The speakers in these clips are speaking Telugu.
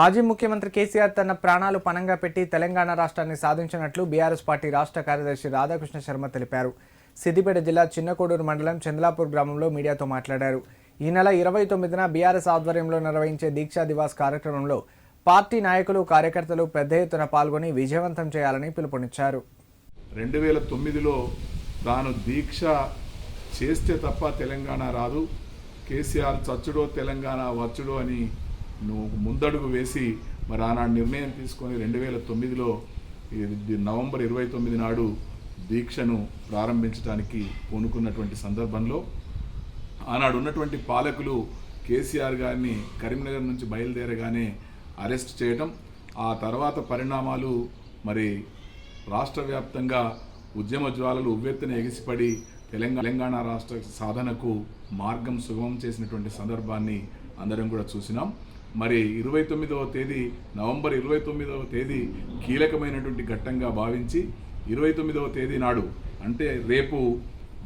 మాజీ ముఖ్యమంత్రి కేసీఆర్ తన ప్రాణాలు పణంగా పెట్టి తెలంగాణ రాష్ట్రాన్ని సాధించినట్లు బీఆర్ఎస్ పార్టీ రాష్ట్ర కార్యదర్శి రాధాకృష్ణ శర్మ తెలిపారు. సిద్దిపేట జిల్లా చిన్నకోడూరు మండలం చంద్లాపూర్ గ్రామంలో మీడియాతో మాట్లాడారు. ఈ నెల ఇరవై తొమ్మిదిన బీఆర్ఎస్ ఆధ్వర్యంలో నిర్వహించే దీక్షా దివాస్ కార్యక్రమంలో పార్టీ నాయకులు కార్యకర్తలు పెద్ద ఎత్తున పాల్గొని విజయవంతం చేయాలని పిలుపునిచ్చారు. రెండు వేల తొమ్మిదిలో తాను దీక్ష చేస్తే తప్ప తెలంగాణ రాదు. కేసీఆర్ చచ్చుడో తెలంగాణ వచ్చుడో అని నువ్వు ముందడుగు వేసి మరి ఆనాడు నిర్ణయం తీసుకొని రెండు వేల తొమ్మిదిలో నవంబర్ ఇరవై తొమ్మిది నాడు దీక్షను ప్రారంభించడానికి పూనుకున్నటువంటి సందర్భంలో ఆనాడు ఉన్నటువంటి పాలకులు కేసీఆర్ గారిని కరీంనగర్ నుంచి బయలుదేరగానే అరెస్ట్ చేయటం ఆ తర్వాత పరిణామాలు మరి రాష్ట్ర వ్యాప్తంగా ఉద్యమ జ్వాలలు ఉవ్వెత్తున ఎగిసిపడి తెలంగాణ తెలంగాణ రాష్ట్ర సాధనకు మార్గం సుగమం చేసినటువంటి సందర్భాన్ని అందరం కూడా చూసినాం. మరి ఇరవై తొమ్మిదవ తేదీ నవంబర్ ఇరవై తొమ్మిదవ తేదీ కీలకమైనటువంటి ఘట్టంగా భావించి ఇరవై తొమ్మిదవ తేదీ నాడు అంటే రేపు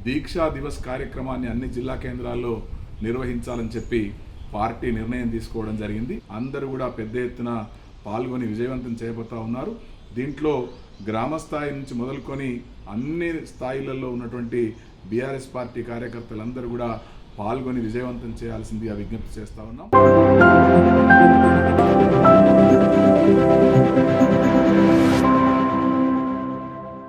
దీక్షా దివస్ కార్యక్రమాన్ని అన్ని జిల్లా కేంద్రాల్లో నిర్వహించాలని చెప్పి పార్టీ నిర్ణయం తీసుకోవడం జరిగింది. అందరూ కూడా పెద్ద ఎత్తున పాల్గొని విజయవంతం చేయబోతా ఉన్నారు. దీంట్లో గ్రామ స్థాయి నుంచి మొదలుకొని అన్ని స్థాయిలలో ఉన్నటువంటి బీఆర్ఎస్ పార్టీ కార్యకర్తలందరూ కూడా పాల్గొని విజయవంతం చేయాల్సిందిగా విజ్ఞప్తి చేస్తా ఉన్నాం.